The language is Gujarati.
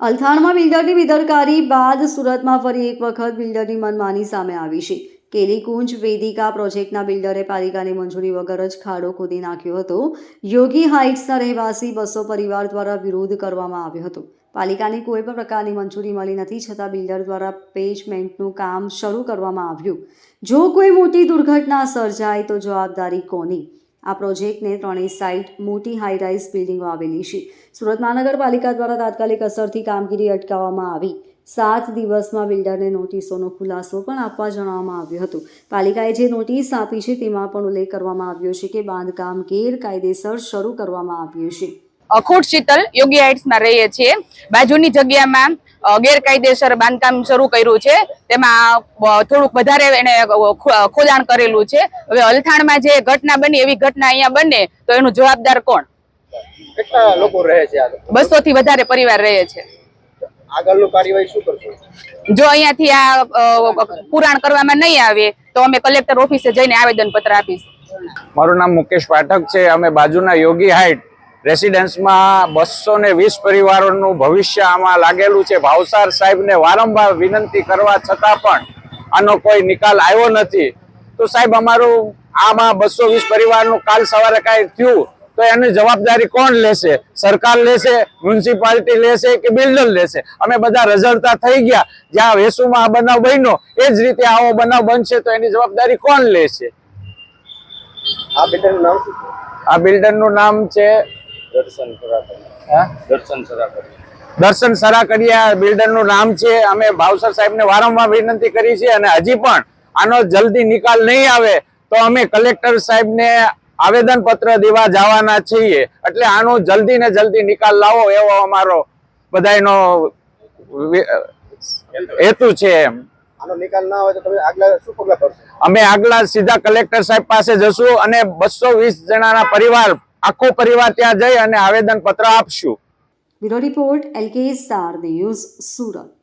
અલથાણમાં બિલ્ડરની બેદરકારી બાદ સુરતમાં ફરી એક વખત બિલ્ડરની મનમાની સામે આવી છે. કેલીકુંજ વેદિકા પ્રોજેક્ટના બિલ્ડરે પાલિકાની મંજૂરી વગર જ ખાડો ખોદી નાખ્યો હતો. યોગી હાઇટ્સના રહેવાસી બસો પરિવાર દ્વારા વિરોધ કરવામાં આવ્યો હતો. પાલિકાની કોઈ પણ પ્રકારની મંજૂરી મળી નથી છતાં બિલ્ડર દ્વારા પેજમેન્ટનું કામ શરૂ કરવામાં આવ્યું. જો કોઈ મોટી દુર્ઘટના સર્જાય તો જવાબદારી કોની? આ પ્રોજેક્ટને ત્રણેય સાઇટ મોટી હાઈરાઇઝ બિલ્ડિંગો આવેલી છે. સુરત મહાનગરપાલિકા દ્વારા તાત્કાલિક અસરથી કામગીરી અટકાવવામાં આવી. સાત દિવસમાં બિલ્ડરને નોટિસોનો ખુલાસો પણ આપવા જણાવવામાં આવ્યું હતું. પાલિકાએ જે નોટિસ આપી છે તેમાં પણ ઉલ્લેખ કરવામાં આવ્યો છે કે બાંધકામ ગેરકાયદેસર શરૂ કરવામાં આવ્યું છે. અખોટ શીતલ યોગી હાઇટ્સમાં રહીએ છીએ. બાજુની જગ્યામાં ગેરકાયદેસર બાંધકામ શરૂ કર્યું છે. તેમાં થોડુંક વધારે એને ખોદાણ કરેલું છે. હવે અલથાણમાં જે ઘટના બની એવી ઘટના અહીંયા બને તો એનું જવાબદાર કોણ? કેટલા લોકો રહે છે બસો થી વધારે પરિવાર રહે છે. આગળનું કાર્યવાહી શું કરશો? જો અહીંયાથી આ પુરાણ કરવામાં નહીં આવે તો અમે કલેક્ટર ઓફિસે જઈને આવેદન પત્ર આપીશું. મારું નામ મુકેશ પાઠક છે. અમે બાજુના યોગી હાઇટ રેસિડેન્સમાં બસો ને વીસ પરિવારોનું ભવિષ્ય આમાં લાગેલું છે. ભાવસાર સાહેબને વારંવાર વિનંતી કરવા છતાં પણ આનો કોઈ નિકાલ આવ્યો નથી. તો સાહેબ અમારું આમાં બસો વીસ પરિવારનું કાલ સવારે કાંઈ થયું તો એની જવાબદારી કોણ લેશે? સરકાર લેશે? મ્યુનિસિપાલિટી લેશે કે બિલ્ડર લેશે? અમે બધા રઝળતા થઈ ગયા. જ્યાં વેસુમાં આ બનાવ બન્યો એ જ રીતે આવો બનાવ બનશે તો એની જવાબદારી કોણ લેશે? આ બિલ્ડરનું નામ આ બિલ્ડરનું નામ છે દર્શન સરાકર હા? દર્શન સરાકર દર્શન સરાકડિયા બિલ્ડરનું નામ છે. અમે ભાવસર સાહેબને વારંવાર વિનંતી કરી છે અને હજી પણ આનો જલ્દી નિકાલ નહીં આવે તો અમે કલેક્ટર સાહેબને આવેદન પત્ર દેવા જવાના છીએ. એટલે આનો જલ્દી ને જલ્દી નિકાલ લાવો એવો અમારો બધાનો હેતુ છે એમ. આનો નિકાલ ના હોય તો તમે આગલા શું પગલા ભરશો? અમે આગલા સીધા કલેક્ટર સાહેબ પાસે જશું અને બસો વીસ જણાના પરિવાર આખો પરિવાર ત્યાં જઈ અને આવેદન પત્ર આપશું. Bureau report L K star news Surat.